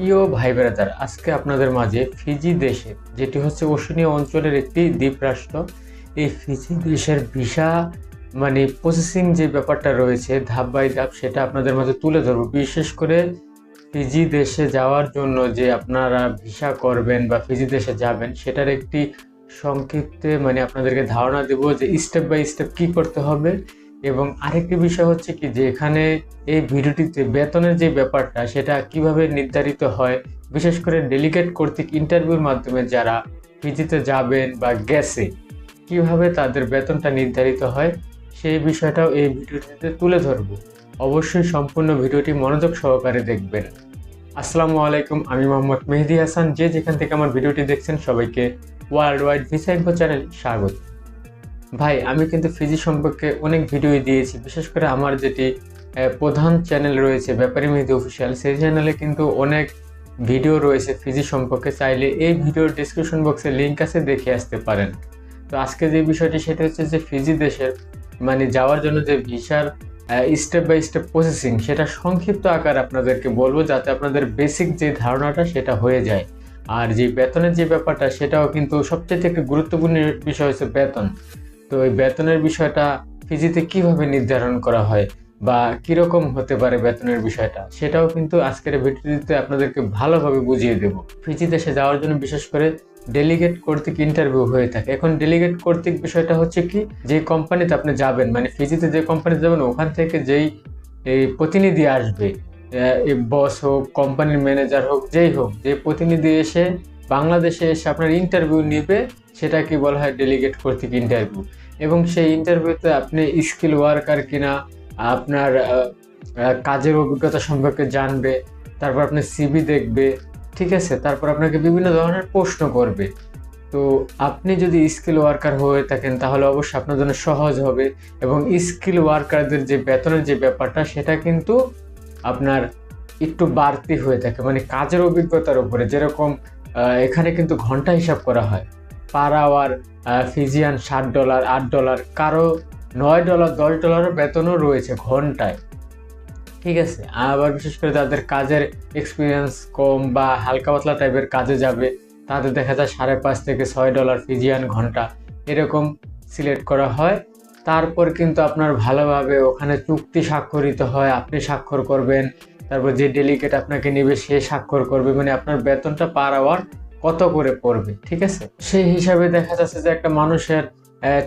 প্রিয় ভাই বেড়াদার আজকে আপনাদের মাঝে ফিজি দেশে, যেটি হচ্ছে ওশনীয় অঞ্চলের একটি দ্বীপরাষ্ট্র এই ফিজি দেশের ভিসা মানে প্রসেসিং যে ব্যাপারটা রয়েছে, ধাপ বাই ধাপ, সেটা আপনাদের মাঝে তুলে ধরবো। বিশেষ করে ফিজি দেশে যাওয়ার জন্য যে আপনারা ভিসা করবেন বা ফিজি দেশে যাবেন, সেটার একটি সংক্ষিপ্তে মানে আপনাদেরকে ধারণা দেব যে স্টেপ বাই স্টেপ কি করতে হবে এবং আরেকটি বিষয় হচ্ছে কি যে এখানে এই ভিডিওটিতে বেতনের যে ব্যাপারটা, সেটা কীভাবে নির্ধারিত হয়, বিশেষ করে ডেলিগেট কর্তৃক ইন্টারভিউর মাধ্যমে যারা পিজিতে যাবেন বা গেছে, কীভাবে তাদের বেতনটা নির্ধারিত হয়, সেই বিষয়টাও এই ভিডিওটিতে তুলে ধরবো। অবশ্যই সম্পূর্ণ ভিডিওটি মনোযোগ সহকারে দেখবেন। আসসালামু আলাইকুম, আমি মোহাম্মদ মেহেদি হাসান। যে যেখান থেকে আমার ভিডিওটি দেখছেন, সবাইকে ওয়ার্ল্ড ওয়াইড ভিসা চ্যানেল স্বাগত। ভাই, আমি কিন্তু ফিজি সম্পর্কে অনেক ভিডিও দিয়েছি। বিশেষ করে আমার যেটি প্রধান চ্যানেল রয়েছে, ব্যাপারী মেহেদি অফিসিয়াল সেই চ্যানেলে কিন্তু অনেক ভিডিও রয়েছে ফিজি সম্পর্কে। চাইলে এই ভিডিওর ডিসক্রিপশন বক্সে লিঙ্ক আছে, দেখে আসতে পারেন। তো আজকে যে বিষয়টি, সেটা হচ্ছে যে ফিজি দেশের মানে যাওয়ার জন্য যে ভিসার স্টেপ বাই স্টেপ প্রসেসিং সেটা সংক্ষিপ্ত আকার আপনাদেরকে বলব, যাতে আপনাদের বেসিক যে ধারণাটা, সেটা হয়ে যায়। আর যে বেতনের যে ব্যাপারটা, সেটাও কিন্তু সবচেয়ে একটি গুরুত্বপূর্ণ বিষয় হচ্ছে বেতন। তো এই বেতনের বিষয়টা ফিজিতে কীভাবে নির্ধারণ করা হয় বা কীরকম হতে পারে বেতনের বিষয়টা, সেটাও কিন্তু আজকের ভিডিওতে আপনাদেরকে ভালোভাবে বুঝিয়ে দেব। ফিজি দেশে যাওয়ার জন্য বিশেষ করে ডেলিগেট কর্তৃক ইন্টারভিউ হয়ে থাকে। এখন ডেলিগেট কর্তৃক বিষয়টা হচ্ছে কি, যে কোম্পানিতে আপনি যাবেন মানে ফিজিতে যে কোম্পানিতে যাবেন, ওখান থেকে যেই এই প্রতিনিধি আসবে বস হোক, কোম্পানির ম্যানেজার হোক, যেই হোক, যে প্রতিনিধি এসে বাংলাদেশে এসে আপনার ইন্টারভিউ নেবে সেটা কি বলা হয় ডেলিগেট কর্তৃক ইন্টারভিউ এবং সেই ইন্টারভিউতে আপনি স্কিল ওয়ার্কার কিনা, আপনার কাজের অভিজ্ঞতা সম্পর্কে জানবে, তারপর আপনি সিবি দেখবে, ঠিক আছে? তারপর আপনাকে বিভিন্ন ধরনের প্রশ্ন করবে। তো আপনি যদি স্কিল ওয়ার্কার হয়ে থাকেন, তাহলে অবশ্যই আপনার জন্য সহজ হবে এবং স্কিল ওয়ার্কারদের যে বেতনের যে ব্যাপারটা, সেটা কিন্তু আপনার একটু বাড়তি হয়ে থাকে। মানে কাজের অভিজ্ঞতার উপরে যেরকম এখানে কিন্তু ঘণ্টা হিসাব করা হয়। পার আওয়ার ফিজিয়ান ষাট ডলার, আট ডলার, কারও নয় ডলার, দশ ডলারের বেতনও রয়েছে ঘন্টায়। ঠিক আছে, আবার বিশেষ করে তাদের কাজের এক্সপিরিয়েন্স কম বা হালকা পাতলা টাইপের কাজে যাবে, তাদের দেখা যায় সাড়ে পাঁচ থেকে ছয় ডলার ফিজিয়ান ঘণ্টা এরকম সিলেক্ট করা হয়। তারপর কিন্তু আপনার ভালোভাবে ওখানে চুক্তি স্বাক্ষরিত হয়, আপনি স্বাক্ষর করবেন, তারপর যে ডেলিগেট আপনাকে নেবে সে স্বাক্ষর করবে মানে আপনার বেতনটা পার আওয়ার কত করে পড়বে, ঠিক আছে? সেই হিসাবে দেখা যাচ্ছে যে একটা মানুষের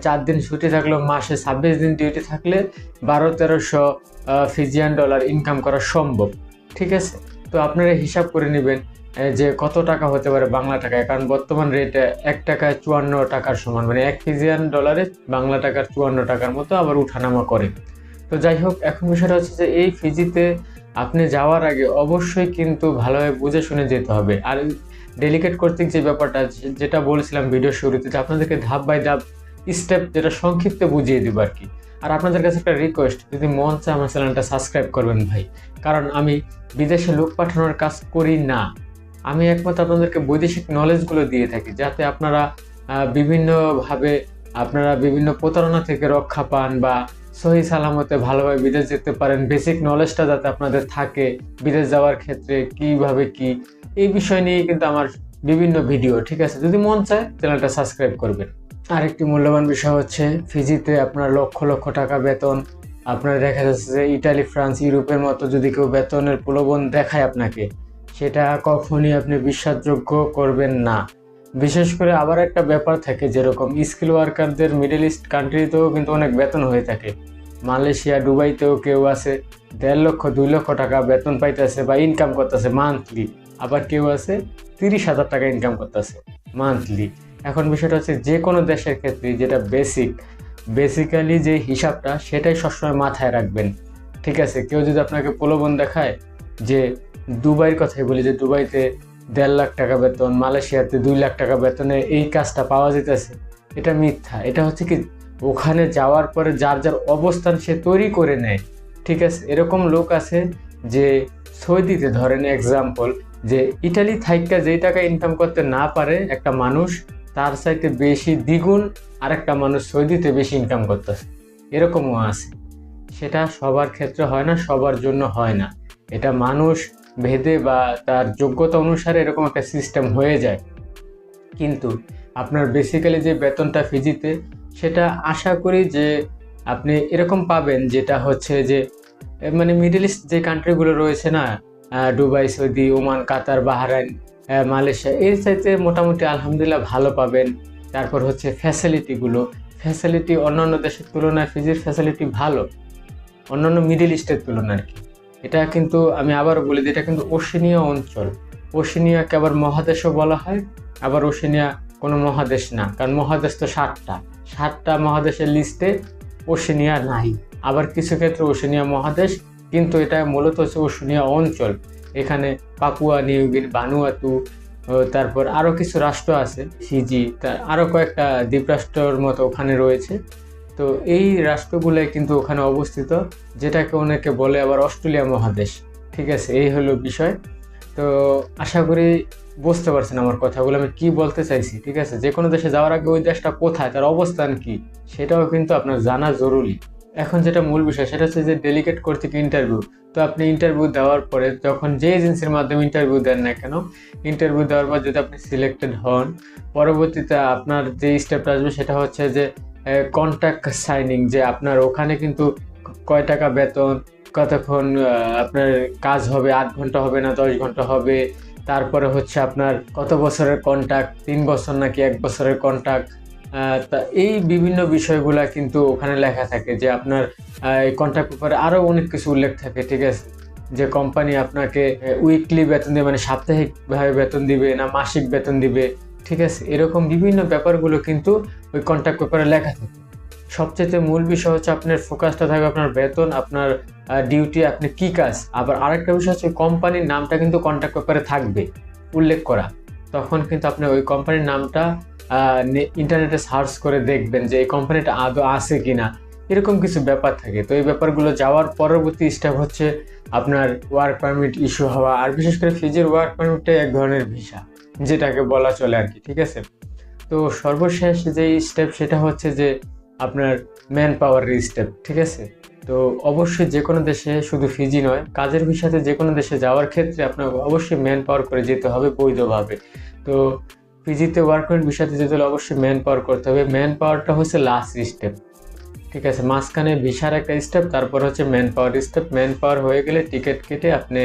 চার দিন ছুটি থাকলেও মাসে ছাব্বিশ দিন ডিউটি থাকলে বারো, তেরোশো ফিজিয়ান ডলার ইনকাম করা সম্ভব, ঠিক আছে? তো আপনারা হিসাব করে নেবেন যে কত টাকা হতে পারে বাংলা টাকায়, কারণ বর্তমান রেট এক টাকায় চুয়ান্ন টাকার সমান মানে এক ফিজিয়ান ডলারে বাংলা টাকার চুয়ান্ন টাকার মতো আবার উঠানামা করে। তো যাই হোক, এখন বিষয়টা হচ্ছে যে এই ফিজিতে আপনি যাওয়ার আগে অবশ্যই কিন্তু ভালোভাবে বুঝে শুনে যেতে হবে। আর ডেলিকেট কর্তৃক যে ব্যাপারটা যেটা বলেছিলাম ভিডিও শুরুতে, যে আপনাদেরকে ধাপ বাই ধাপ স্টেপ যেটা সংক্ষিপ্তে বুঝিয়ে দিব আর কি। আর আপনাদের কাছে একটা রিকোয়েস্ট যদি মন চায় আমার চ্যানেলটা সাবস্ক্রাইব করবেন ভাই। কারণ আমি বিদেশে লোক পাঠানোর কাজ করি না। আমি একমাত্র আপনাদেরকে বৈদেশিক নলেজগুলো দিয়ে থাকি, যাতে আপনারা বিভিন্নভাবে আপনারা বিভিন্ন প্রতারণা থেকে রক্ষা পান বা সহি সালামতে ভালোভাবে বিদেশ যেতে পারেন। বেসিক নলেজটা যাতে আপনাদের থাকে, বিদেশ যাওয়ার ক্ষেত্রে কীভাবে কি এই বিষয় নিয়ে কিন্তু আমার বিভিন্ন ভিডিও, ঠিক আছে? যদি মন চায়, চ্যানেলটা সাবস্ক্রাইব করবেন। আরেকটি মূল্যবান বিষয় হচ্ছে, ফিজিতে আপনার লক্ষ লক্ষ টাকা বেতন। আপনার দেখা যাচ্ছে যে ইটালি, ফ্রান্স, ইউরোপের মতো যদি কেউ বেতনের প্রলোভন দেখায় আপনাকে, সেটা কখনই আপনি বিশ্বাসযোগ্য করবেন না। বিশেষ করে আবার একটা ব্যাপার থাকে যেরকম, স্কিল ওয়ার্কারদের মিডল ইস্ট কান্ট্রিতেও কিন্তু অনেক বেতন হয়ে থাকে। মালয়েশিয়া, দুবাইতেও কেউ আছে, দেড় লক্ষ, দুই লক্ষ টাকা বেতন পাইতেছে বা ইনকাম করতেছে মান্থলি আবার কেউ আছে তিরিশ হাজার টাকা ইনকাম করতেছে মান্থলি এখন বিষয়টা হচ্ছে যে কোনো দেশের ক্ষেত্রে যেটা বেসিক বেসিক্যালি যে হিসাবটা সেটাই সবসময় মাথায় রাখবেন। ঠিক আছে, কেউ যদি আপনাকে প্রলোভন দেখায় যে দুবাইয়ের কথাই বলি, যে দুবাইতে দেড় লাখ টাকা বেতন, মালয়েশিয়াতে দুই লাখ টাকা বেতনে এই কাজটা পাওয়া যেতেছে, এটা মিথ্যা। এটা হচ্ছে কি, ওখানে যাওয়ার পরে যার যার অবস্থান সে তৈরি করে নেয়। ঠিক আছে, এরকম লোক আছে যে সৌদিতে ধরেন এক্সাম্পল যে ইটালি থাইকা যেই টাকা ইনকাম করতে না পারে, একটা মানুষ তার চাইতে বেশি দ্বিগুণ আরেকটা মানুষ সৌদিতে বেশি ইনকাম করতেছে। এরকমও আছে। সেটা সবার ক্ষেত্রে হয় না, সবার জন্য হয় না। এটা মানুষ ভেদে বা তার যোগ্যতা অনুসারে এরকম একটা সিস্টেম হয়ে যায়। কিন্তু আপনার বেসিক্যালি যে বেতনটা ফিজিতে, সেটা আশা করি যে আপনি এরকম পাবেন যেটা হচ্ছে যে মানে মিডল ইস্ট যে কান্ট্রিগুলো রয়েছে না Dubai, Saudi, Oman, Qatar, Bahrain Malaysia, এর চাইতে মোটামুটি আলহামদুলিল্লাহ ভালো পাবেন। তারপর হচ্ছে ফ্যাসিলিটিগুলো ফ্যাসিলিটি অন্যান্য দেশের তুলনায় ফিজির ফ্যাসিলিটি ভালো। অন্যান্য মিডিল ইস্টের তুলনায় আর কি। এটা কিন্তু আমি আবারও বলি এটা কিন্তু ওশেনিয়া অঞ্চল। ওশেনিয়াকে আবার মহাদেশও বলা হয়, আবার ওশেনিয়া কোনো মহাদেশ না, কারণ মহাদেশ তো ষাটটা ষাটটা মহাদেশের লিস্টে ওশেনিয়া নাই। আবার কিছু ক্ষেত্রে ওশেনিয়া মহাদেশ কিন্তু এটা মূলত হচ্ছে অঞ্চল। এখানে পাপুয়া নিউগিনি, বানুয়াতু তারপর আরও কিছু রাষ্ট্র আছে, ফিজি তার আরও কয়েকটা দ্বীপরাষ্ট্রর মতো ওখানে রয়েছে। তো এই রাষ্ট্রগুলো কিন্তু ওখানে অবস্থিত, যেটাকে অনেকে বলে আবার অস্ট্রেলিয়া মহাদেশ। ঠিক আছে, এই হলো বিষয়। তো আশা করি বুঝতে পারছেন আমার কথাগুলো, আমি কি বলতে চাইছি, ঠিক আছে? যে কোনো দেশে যাওয়ার আগে ওই দেশটা কোথায়, তার অবস্থান কি, সেটাও কিন্তু আপনার জানা জরুরি। এখন যেটা মূল বিষয়, সেটা হচ্ছে যে ডেলিগেট কর্তৃক ইন্টারভিউ তো আপনি ইন্টারভিউ দেওয়ার পরে যখন যে এজেন্সির মাধ্যমে ইন্টারভিউ দেন না কেন ইন্টারভিউ দেওয়ার পর যদি আপনি সিলেক্টেড হন, পরবর্তীতে আপনার যে স্টেপটা আসবে সেটা হচ্ছে যে কন্ট্যাক্ট সাইনিং যে আপনার ওখানে কিন্তু কয় টাকা বেতন, কতক্ষণ আপনার কাজ হবে, আট ঘণ্টা হবে না দশ ঘণ্টা হবে, তারপরে হচ্ছে আপনার কত বছরের কন্ট্যাক্ট তিন বছর নাকি এক বছরের কন্ট্যাক্ট তা এই বিভিন্ন বিষয়গুলা কিন্তু ওখানে লেখা থাকে যে আপনার এই কন্ট্যাক্ট পেপারে আরও অনেক কিছু উল্লেখ থাকে, ঠিক আছে? যে কোম্পানি আপনাকে উইকলি বেতন দেবে মানে সাপ্তাহিকভাবে বেতন দিবে না মাসিক বেতন দিবে, ঠিক আছে? এরকম বিভিন্ন ব্যাপারগুলো কিন্তু ওই কন্ট্যাক্ট পেপারে লেখা থাকে। সবচেয়ে মূল বিষয় হচ্ছে আপনার ফোকাসটা থাকবে আপনার বেতন, আপনার ডিউটি আপনি কি কাজ? আবার আরেকটা বিষয় হচ্ছে কোম্পানির নামটা কিন্তু কন্ট্যাক্ট পেপারে থাকবে, উল্লেখ করা। তখন কিন্তু আপনি ওই কোম্পানির নামটা ইন্টারনেটে সার্চ করে দেখবেন যে এই কোম্পানিটা আদৌ আছে কি না এরকম কিছু ব্যাপার থাকে। তো এই ব্যাপারগুলো যাওয়ার পরবর্তী স্টেপ হচ্ছে আপনার ওয়ার্ক পারমিট ইস্যু হওয়া, আর বিশেষ করে ফিজের ওয়ার্ক পারমিটটা এক ধরনের ভিসা, যেটাকে বলা চলে আর কি, ঠিক আছে? তো সর্বশেষ যেই স্টেপ সেটা হচ্ছে যে আপনার ম্যান পাওয়ারের স্টেপ ঠিক আছে? তো অবশ্যই যে কোনো দেশে শুধু ফিজি নয়, কাজের ভিসাতে যে কোনো দেশে যাওয়ার ক্ষেত্রে আপনার অবশ্যই ম্যান পাওয়ার করে যেতে হবে বৈধভাবে। তো ফিজিতে ওয়ার্ক পারমিট ভিসাতে যেতে হলে অবশ্যই ম্যান পাওয়ার করতে হবে। ম্যান পাওয়ারটা হচ্ছে লাস্ট স্টেপ ঠিক আছে? মাঝখানে ভিসার একটা স্টেপ তারপর হচ্ছে man power step man power হয়ে গেলে টিকিট কেটে আপনি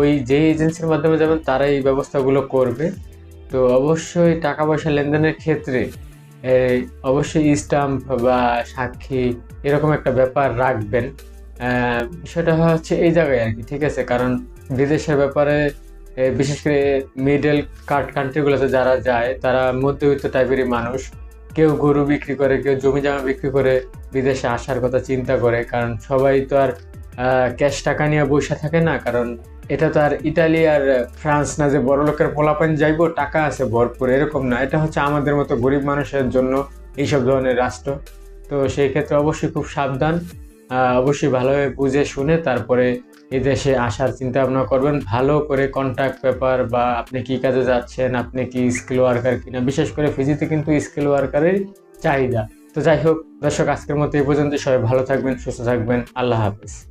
ওই যে এজেন্সির মাধ্যমে যাবেন তারা এই ব্যবস্থাগুলো করবে। তো অবশ্যই টাকা পয়সা লেনদেনের ক্ষেত্রে অবশ্যই স্টাম্প বা সাক্ষী এরকম একটা ব্যাপার রাখবেন। বিষয়টা হচ্ছে এই জায়গায় আর কি, ঠিক আছে? কারণ বিদেশের ব্যাপারে বিশেষ করে মিডল কান্ট্রিগুলোতে যারা যায়, তারা মধ্যবিত্ত টাইপেরই মানুষ। কেউ গরু বিক্রি করে, কেউ জমি জামা বিক্রি করে বিদেশে আসার কথা চিন্তা করে, কারণ সবাই তো আর ক্যাশ টাকা নিয়ে বসে থাকে না, কারণ এটা তো আর ইটালি আর ফ্রান্স না যে বড় লোকের পোলাপান যাইবো, টাকা আছে ভরপুর, এরকম না। এটা হচ্ছে আমাদের মতো গরিব মানুষের জন্য এইসব ধরনের রাষ্ট্র। তো সেই ক্ষেত্রে অবশ্যই খুব সাবধান অবশ্যই ভালোভাবে বুঝে শুনে তারপরে এই দেশে আসার চিন্তা ভাবনা করবেন। ভালো করে কন্ট্যাক্ট পেপার বা আপনি কি কাজে যাচ্ছেন, আপনি কি স্কিল ওয়ার্কার কিনা, বিশেষ করে ফিজিতে কিন্তু স্কিল ওয়ার্কারের চাহিদা। তো যাই হোক, দর্শক, আজকের মতো এই পর্যন্ত সবাই ভালো থাকবেন, সুস্থ থাকবেন। আল্লাহ হাফিজ।